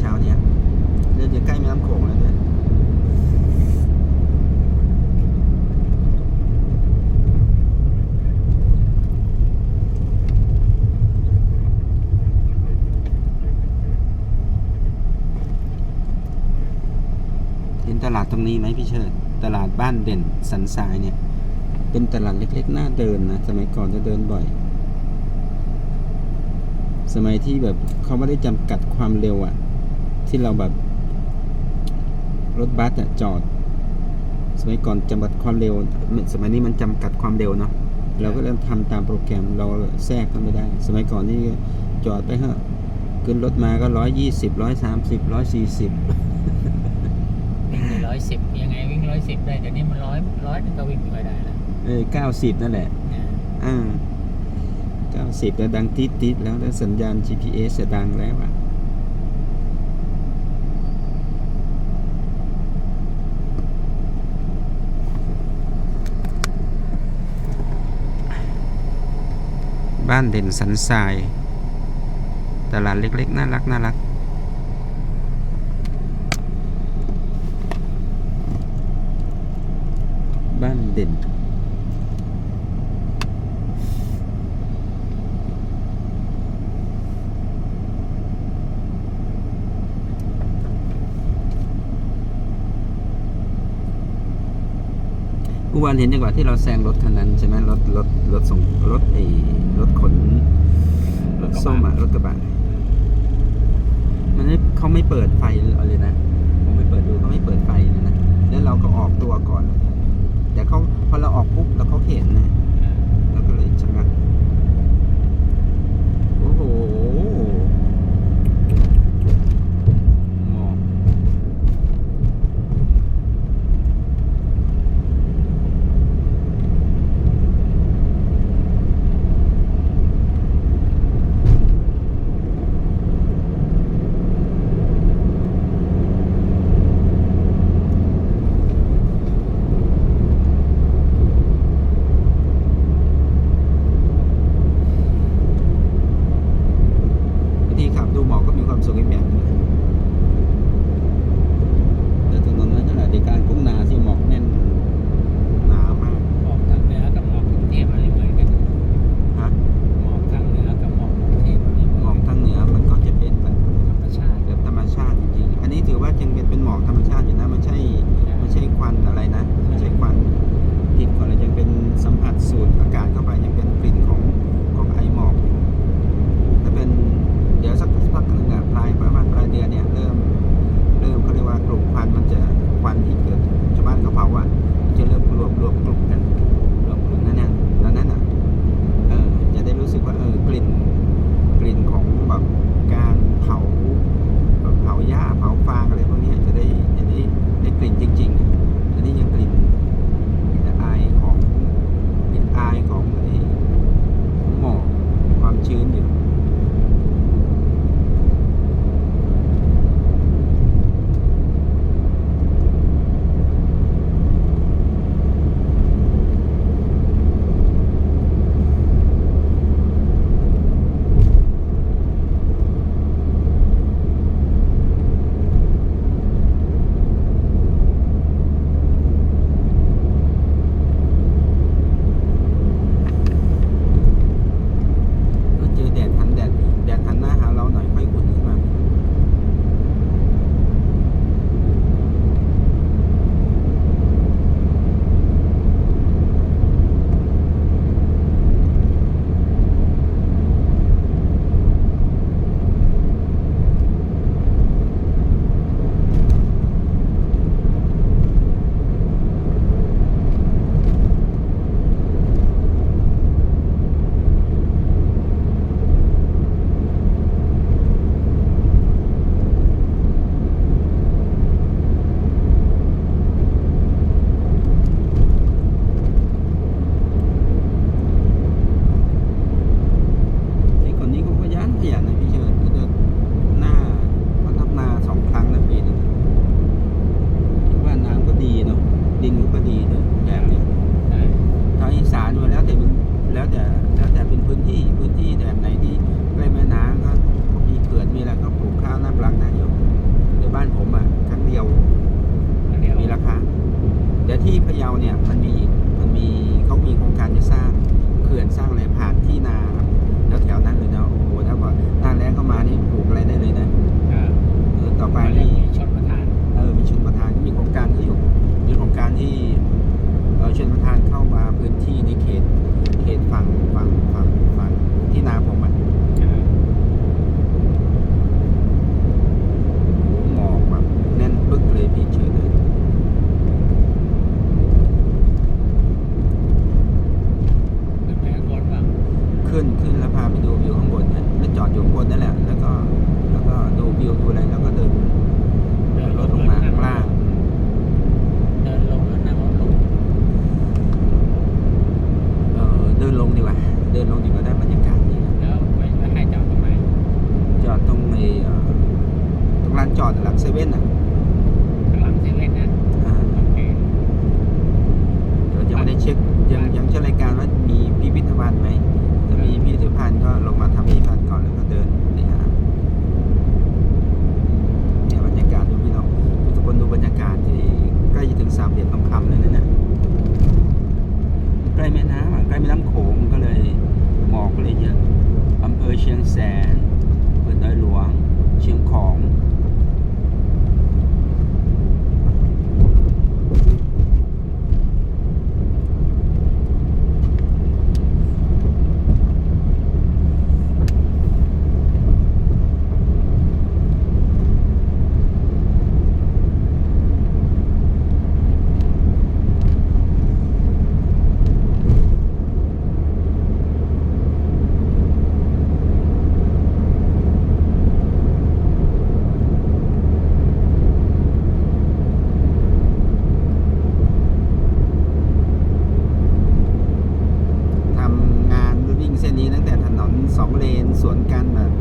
เช้าเนี้ยเดี๋ยวจะใกล้แม่น้ำโขงแล้วด้วยเห็นตลาดตรงนี้ไหมพี่เชิดตลาดบ้านเด่นสันทรายเนี่ย เป็นตลาดเล็กๆน่าเดินนะ สมัยก่อนจะเดินบ่อย สมัยที่แบบเขาไม่ได้จำกัดความเร็วอะ ที่เราแบบ รถบัสอะจอด สมัยก่อนจำกัดความเร็ว สมัยนี้มันจำกัดความเร็วเนาะเราก็เริ่มทำตามโปรแกรมเราแทรกก็ไม่ได้ สมัยก่อนนี่จอดไปเถอะขึ้นรถมาก็ร้อยยี่สิบร้อยสามสิบร้อยสี่สิบวิ่งร้อยสิบยังไงวิ่งร้อยสิบได้เดี๋ยวนี้มันร้อยร้อยนึงก็วิ่งไม่ค่อยได้แล้วเออเก้าสิบนั่นแหละเนี่ยอ่าเก้าสิบแล้วดังติดติดๆแล้วแล้วสัญญาณ GPS จะดังแล้วอะ บ้านเด่นสันทราย ตลาดเล็กๆ น่ารักน่ารักบ้านเด่น เมื่อวานเห็นจังหวะที่เราแซงรถคันนั้นใช่ไหมรถรถรถส่งรถไอ้รถขนรถส้มอะรถกระบะมันไม่เขาไม่เปิดไฟเลยนะผมไปเปิดดูเขาไม่เปิดไฟเลยนะแล้วเราก็ออกตัวก่อนเลยแต่เขาพอเราออกปุ๊บแล้วเขาเห็นนะ ที่พะเยาเนี่ยมันมีมันมีเขามีโครงการจะสร้างเขื่อนสร้างอะไรผ่านที่นาแล้วแถวนั้นเลยนะโอ้โหถ้าว่าหน้าแรงเข้ามานี่ปลูกอะไรได้เลยนะเออต่อไปนี่ชนประธานเออมีชนประธานก็มีโครงการที่อยู่มีโครงการที่เออชนประธานเข้ามาพื้นที่ในเขตเขตฝั่งฝั่งฝั่ง แม่น้ำโขงก็เลยหมอกก็เลยเยอะอำเภอเชียงแสน สองเลนสวนกันแบบ